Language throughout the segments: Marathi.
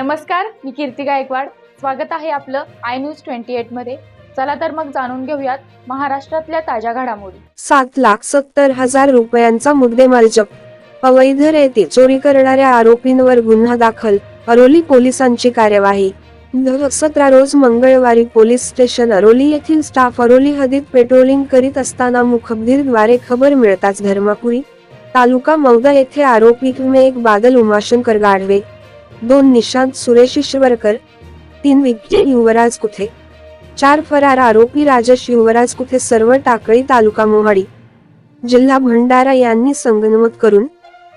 नमस्कार मी कीर्ती गायकवाड. स्वागत आहे आपलं आय न्यूज ट्वेंटी एटमध्ये. चला तर मग जाणून घेऊयात महाराष्ट्रातल्या ताज्या घडामोडी. सात लाख सत्तर हजार रुपयांचा मुद्देमाल जप्त. अवैध रेती चोरी करणाऱ्या आरोपींवर गुन्हा दाखल. अरोली पोलिसांची कार्यवाही. सतरा रोज मंगळवारी पोलीस स्टेशन अरोली येथील स्टाफ अरोली हदीत पेट्रोलिंग करीत असताना मुखबदीरद्वारे खबर मिळताच धर्मापुरी तालुका मौदा येथे आरोपी एक बादल उमाशंकर गाढवे. दोन निशांत सुरेश ईश्वरकर तीन विज्ञान युवराज कुथे चार फरार आरोपी राजेश युवराज कुथे सर्व टाकळी तालुका मोहाडी जिल्हा भंडारा यांनी संगनमत करून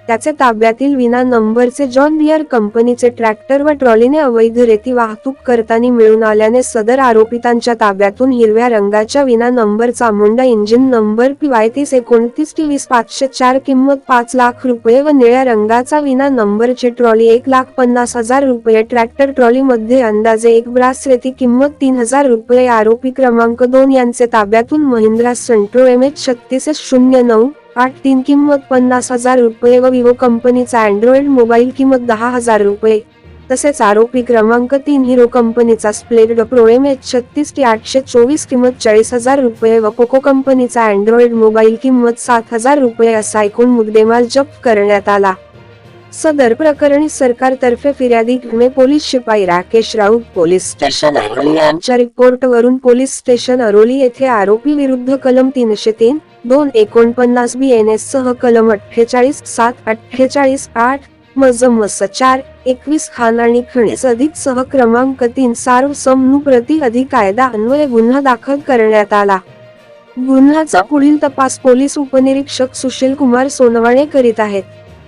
त्याचे ताब्यातील विना नंबरचे जॉन बियर कंपनीचे ट्रॅक्टर व ट्रॉलीने अवैध रेती वाहतूक करताना मिळून आल्याने सदर आरोपितांच्या ताब्यातून हिरव्या रंगाच्या विना नंबरचा मुंडा इंजिन नंबर पी वाय तीस एकोणतीस वीस पाचशे चार किंमत पाच लाख रुपये व निळ्या रंगाचा विना नंबरची ट्रॉली एक लाख पन्नास हजार रुपये ट्रॅक्टर ट्रॉलीमध्ये अंदाजे एक ब्रास रेती किंमत तीन हजार रुपये आरोपी क्रमांक दोन यांचे ताब्यातून महिंद्रा सेंट्रो एम एच छत्तीस शून्य नऊ आठ तीन किंमत पन्नास हजार रुपये व विवो कंपनीचा अँड्रॉइड मोबाईल किंमत दहा हजार रुपये. तसेच आरोपी क्रमांक तीन हिरो कंपनीचा स्प्लेड प्रो एम एच छत्तीस टी आठशे चोवीस किंमत चाळीस हजार रुपये व पोको कंपनीचा अँड्रॉइड मोबाईल किंमत सात हजार रुपये असा एकूण मुद्देमाल जप्त करण्यात आला. सदर प्रकरणी सरकारतर्फे फिर्यादी पुणे पोलीस शिपाई राकेश राऊत पोलीस स्टेशन अरोली यांच्या रिपोर्टवरून पोलीस स्टेशन अरोली येथे आरोपी विरुद्ध कलम तीनशे तीन दोन एकोणपन्नास बी एन एस सह कलम अठ्ठेचाळीस सात अठ्ठेचाळीस आठ मजमस चार एकवीस खान आणि खणीस अधिक सह क्रमांक तीन सार्वसमनू प्रति अधिक कायदा अन्वये गुन्हा दाखल करण्यात आला. गुन्ह्याचा पुढील तपास पोलीस उपनिरीक्षक सुशील कुमार सोनवाणे करीत आहेत.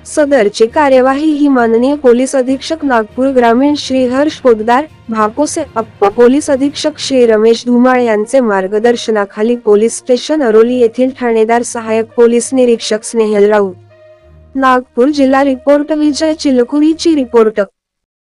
सदरची कार्यवाही ही माननीय पोलीस अधीक्षक नागपूर ग्रामीण श्री हर्ष पोगदार भाकोसे अप्पा पोलीस अधीक्षक श्री रमेश धुमाळ यांचे मार्गदर्शनाखाली पोलीस स्टेशन अरोली येथील ठाणेदार सहाय्यक पोलीस निरीक्षक स्नेहल राऊत. नागपूर जिल्हा रिपोर्ट विजय चिलकुरीची रिपोर्ट.